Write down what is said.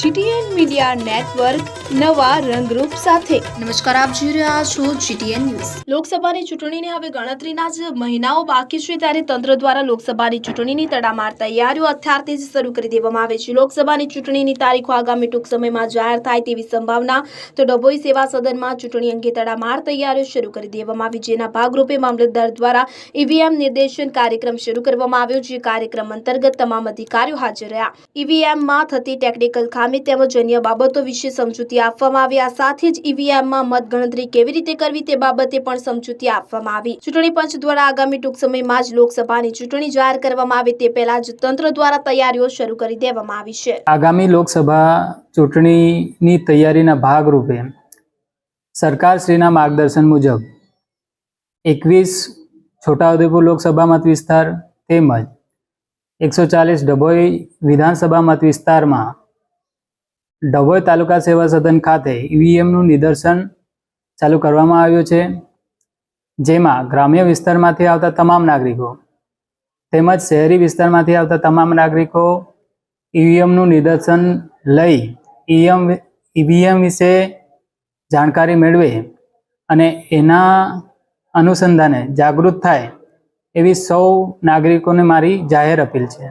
GTN media network નવા રંગરૂપ સાથે. નમસ્કાર આપ જોઈ રહ્યા છો જીટીએન ન્યૂઝ. લોકસભાની ચૂંટણીને હવે ગણતરીના જ મહિનાઓ બાકી છે ત્યારે તંત્ર દ્વારા લોકસભાની ચૂંટણીની તડામાર તૈયારીઓ અત્યારથી જ શરૂ કરી દેવામાં આવે છે. લોકસભાની ચૂંટણીની તારીખો આગામી ટૂંક સમયમાં જાહેર થાય તેવી સંભાવના તો ડભોઈ સેવા સદનમાં ચૂંટણી અંગે તડામાર તૈયારીઓ શરૂ કરી દેવામાં આવી જેના ભાગરૂપે મામલતદાર દ્વારા ઈવીએમ નિર્દેશન કાર્યક્રમ શરૂ કરવામાં આવ્યો જે કાર્યક્રમ અંતર્ગત તમામ અધિકારીઓ હાજર રહ્યા. ઈવીએમમાં થતી ટેકનિકલ ખામી તેમજ અન્ય બાબતો વિશે સમજૂતી આપવામાં આવી. સાથે જ ઈવીએમમાં મતગણતરી કેવી રીતે કરવી તે બાબતે પણ સમજૂતી આપવામાં આવી. ચૂંટણી પંચ દ્વારા આગામી ટૂંક સમયમાં જ લોકસભાની ચૂંટણી જાહેર કરવામાં આવે તે પહેલા જ તંત્ર દ્વારા તૈયારીઓ શરૂ કરી દેવામાં આવી છે. આગામી લોકસભા ચૂંટણીની તૈયારીના ભાગરૂપે સરકારશ્રીના માર્ગદર્શન મુજબ એકવીસ છોટાઉદેપુર લોકસભા મત વિસ્તાર તેમજ એકસો ચાલીસ ડભોઈ વિધાનસભા મત વિસ્તારમાં ડભોઈ તાલુકા સેવા સદન ખાતે ઈવીએમનું નિદર્શન ચાલુ કરવામાં આવ્યું છે, જેમાં ગ્રામ્ય વિસ્તારમાંથી આવતા તમામ નાગરિકો તેમજ શહેરી વિસ્તારમાંથી આવતા તમામ નાગરિકો ઈવીએમનું નિદર્શન લઈ ઈએમ ઈવીએમ વિશે જાણકારી મેળવે અને એના અનુસંધાને જાગૃત થાય એવી સૌ નાગરિકોને મારી જાહેર અપીલ છે.